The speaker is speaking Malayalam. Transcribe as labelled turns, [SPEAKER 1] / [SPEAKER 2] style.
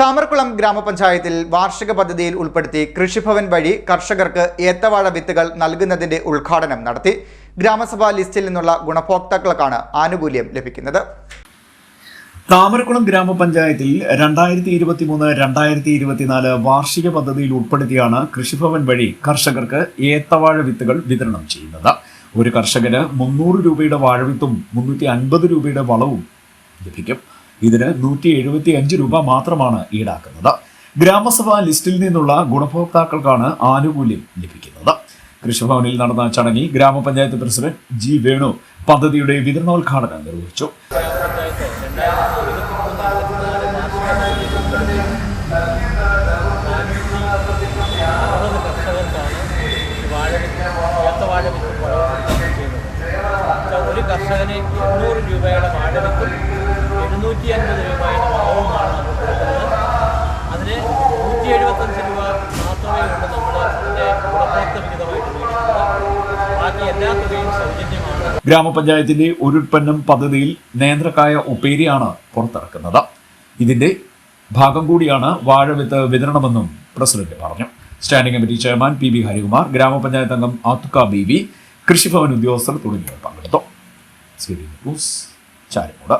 [SPEAKER 1] താമരക്കുളം ഗ്രാമപഞ്ചായത്തിൽ വാർഷിക പദ്ധതിയിൽ ഉൾപ്പെടുത്തി കൃഷിഭവൻ വഴി കർഷകർക്ക് ഏത്തവാഴ വിത്തുകൾ നൽകുന്നതിന്റെ ഉദ്ഘാടനം നടത്തി ഗ്രാമസഭാ ലിസ്റ്റിൽ നിന്നുള്ള ഗുണഭോക്താക്കൾക്കാണ് ആനുകൂല്യം ലഭിക്കുന്നത്.
[SPEAKER 2] താമരക്കുളം ഗ്രാമപഞ്ചായത്തിൽ രണ്ടായിരത്തി ഇരുപത്തി മൂന്ന് രണ്ടായിരത്തി ഇരുപത്തിനാല് വാർഷിക പദ്ധതിയിൽ ഉൾപ്പെടുത്തിയാണ് കൃഷിഭവൻ വഴി കർഷകർക്ക് ഏത്തവാഴ വിത്തുകൾ വിതരണം ചെയ്യുന്നത്. ഒരു കർഷകന് മുന്നൂറ് രൂപയുടെ വാഴവിത്തും മുന്നൂറ്റി അൻപത് രൂപയുടെ വളവും ലഭിക്കും. ഇതിന് നൂറ്റി എഴുപത്തി അഞ്ച് രൂപ മാത്രമാണ് ഈടാക്കുന്നത്. ഗ്രാമസഭാ ലിസ്റ്റിൽ നിന്നുള്ള ഗുണഭോക്താക്കൾക്കാണ് ആനുകൂല്യം ലഭിക്കുന്നത്. കൃഷിഭവനിൽ നടന്ന ചടങ്ങിൽ ഗ്രാമപഞ്ചായത്ത് പ്രസിഡന്റ് ജി വേണു പദ്ധതിയുടെ വിതരണോദ്ഘാടനം നിർവഹിച്ചു.
[SPEAKER 3] ഒരു കർഷകന് എണ്ണൂറ് രൂപയുടെ വാഴ എഴുന്നൂറ്റി അൻപത് രൂപയുടെ വളവുമാണ് നമ്മൾ കൊടുക്കുന്നത് അതിന് നൂറ്റി എഴുപത്തഞ്ച് രൂപ മാത്രമേ ഉള്ളൂ നമ്മൾ ഇതിന്റെ ഗുണഭോക്തൃ വിഹിതമായിട്ട് മേടിക്കുന്നത് ബാക്കി എല്ലാ തുകയും സൗജന്യമാണ്.
[SPEAKER 2] ഗ്രാമപഞ്ചായത്തിന്റെ ഒരുൽപ്പന്നം പദ്ധതിയിൽ നേന്ത്രക്കായ ഉപ്പേരിയാണ് പുറത്തിറക്കുന്നത്. ഇതിന്റെ ഭാഗം കൂടിയാണ് വാഴവിത്ത് വിതരണമെന്നും പ്രസിഡന്റ് പറഞ്ഞു. Standing committee chairman P B Harikumar ഗ്രാമപഞ്ചായത്ത് അംഗം ആത്തുക്ക ബി വി കൃഷിഭവൻ ഉദ്യോഗസ്ഥർ തുടങ്ങിയവർ പങ്കെടുത്തു. ചാരിമൂട്.